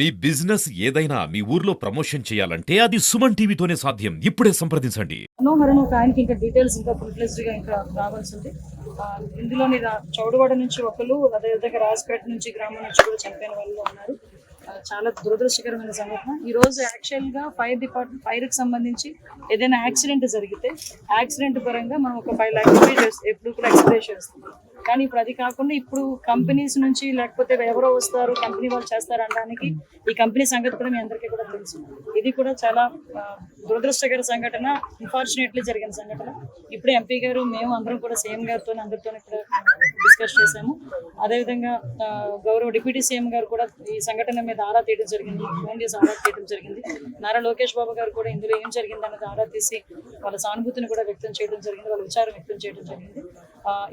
మీ business ఏదైనా మీ ఊర్లో promotion చేయాలంటే అది సుమన్ టీవీతోనే సాధ్యం. ఇప్పుడే సంప్రదించండి. మనోహరన్ ఒక ఆయనకి ఇంకా డీటెయిల్స్ ఇంకా ఫుల్ఫ్లెజ్డ్గా ఇంకా రావాల్సి ఉంది. ఇందులోని చౌడవాడ నుంచి ఒకరు అదేవిధంగా రాజపేట నుంచి గ్రామం నుంచి కూడా చనిపోయిన వాళ్ళు ఉన్నారు. చాలా దురదృష్టకరమైన సంఘటన. ఈ రోజు యాక్చువల్గా ఫైర్ డిపార్ట్మెంట్ ఫైర్కి సంబంధించి ఏదైనా యాక్సిడెంట్ జరిగితే యాక్సిడెంట్ పరంగా మనం ఒక ఫైవ్ లాక్స్ ఎప్పుడు కూడా ఎక్స్ప్రెస్ చేస్తున్నాం కానీ ఇప్పుడు అది కాకుండా ఇప్పుడు కంపెనీస్ నుంచి లేకపోతే ఎవరో వస్తారు కంపెనీ వాళ్ళు చేస్తారు అనడానికి ఈ కంపెనీ సంగతి కూడా మీ అందరికీ కూడా తెలుసు. ఇది కూడా చాలా దురదృష్టకర సంఘటన. అన్ఫార్చునేట్లీ జరిగిన సంఘటన. ఇప్పుడు ఎంపీ గారు మేము అందరం కూడా సీఎం గారితో అందరితో కూడా డిస్కస్ చేశాము. అదేవిధంగా గౌరవ డిప్యూటీ సీఎం గారు కూడా ఈ సంఘటన మీద ఆరా తీయడం జరిగింది. ఫోన్ చేసి ఆరా తీయడం జరిగింది. నారా లోకేష్ బాబు గారు కూడా ఇందులో ఏం జరిగింది అన్నది ఆరా తీసి వాళ్ళ సానుభూతిని కూడా వ్యక్తం చేయడం జరిగింది. వాళ్ళ విచారం వ్యక్తం చేయడం జరిగింది.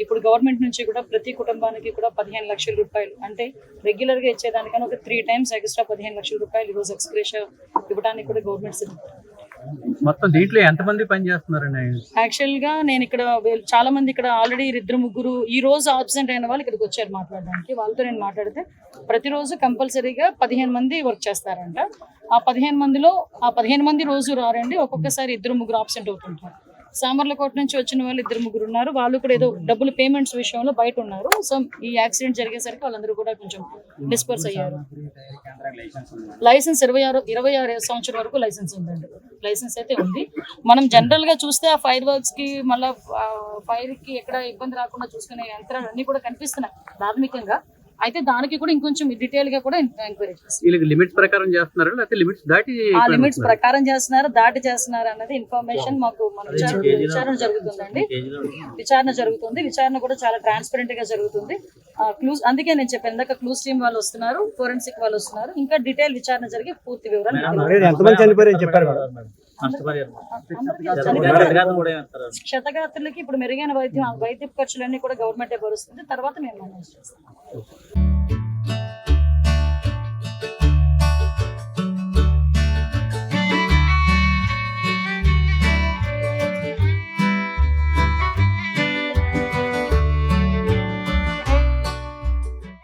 ఇప్పుడు గవర్నమెంట్ నుంచి కూడా ప్రతి కుటుంబానికి కూడా పదిహేను లక్షల రూపాయలు అంటే రెగ్యులర్గా ఇచ్చేదానికన్నా ఒక త్రీ టైమ్స్ ఎక్స్ట్రా పదిహేను లక్షల రూపాయలు ఈ రోజు ఇవ్వడానికి కూడా గవర్నమెంట్ సిద్ధం. మొత్తం దీంట్లో ఎంతమంది పని చేస్తున్నారండి యాక్చువల్గా నేను ఇక్కడ చాలా మంది ఇక్కడ ఆల్రెడీ ఇద్దరు ముగ్గురు ఈ రోజు ఆబ్సెంట్ అయిన వాళ్ళు ఇక్కడికి వచ్చారు మాట్లాడడానికి. వాళ్ళతో నేను మాట్లాడితే ప్రతిరోజు కంపల్సరీగా పదిహేను మంది వర్క్ చేస్తారంట. ఆ పదిహేను మందిలో ఆ పదిహేను మంది రోజు రారండి ఒక్కొక్కసారి ఇద్దరు ముగ్గురు ఆబ్సెంట్ అవుతుంటారు. సామర్లకోట నుంచి వచ్చిన వాళ్ళు ఇద్దరు ముగ్గురు ఉన్నారు. వాళ్ళు కూడా ఏదో డబ్బులు పేమెంట్స్ విషయంలో బయట ఉన్నారు. సో ఈ యాక్సిడెంట్ జరిగేసరికి వాళ్ళందరూ కూడా కొంచెం డిస్పర్స్ అయ్యారు. లైసెన్స్ ఇరవై ఆరు ఇరవై ఆరు సంవత్సరం వరకు లైసెన్స్ ఉందండి. లైసెన్స్ అయితే ఉంది. మనం జనరల్గా చూస్తే ఆ ఫైర్ వర్క్స్కి మళ్ళీ ఫైర్కి ఎక్కడ ఇబ్బంది రాకుండా చూసుకునే యంత్రాలు అన్ని కూడా కనిపిస్తున్నాయి. ప్రాథమికంగా అయితే దానికి కూడా ఇంకొంచెం డీటెయిల్గా కూడా ఎంక్వైరీ లిమిట్స్ ప్రకారం చేస్తున్నారా? లేకపోతే లిమిట్స్ దాటి ఆ లిమిట్స్ ప్రకారం చేస్తున్నారు దాటి చేస్తున్నారు అన్నది ఇన్ఫర్మేషన్ మాకు మన విచారణ విచారణ జరుగుతుందండి. విచారణ జరుగుతుంది. విచారణ కూడా చాలా ట్రాన్స్పరెంట్గా జరుగుతుంది. క్లూస్ అందుకే నేను చెప్పాను ఇందాక క్లూస్ టీమ్ వాళ్ళు వస్తున్నారు ఫోరెన్సిక్ వాళ్ళు వస్తున్నారు. ఇంకా డీటెయిల్ విచారణ జరిగి పూర్తి వివరాలు చెప్పారు. క్షతగాత్రులకి ఇప్పుడు మెరుగైన వైద్యం ఆ వైద్య ఖర్చులన్నీ కూడా గవర్నమెంటే భరుస్తుంది. తర్వాత మేము మేనేజ్ చేస్తాం. うん。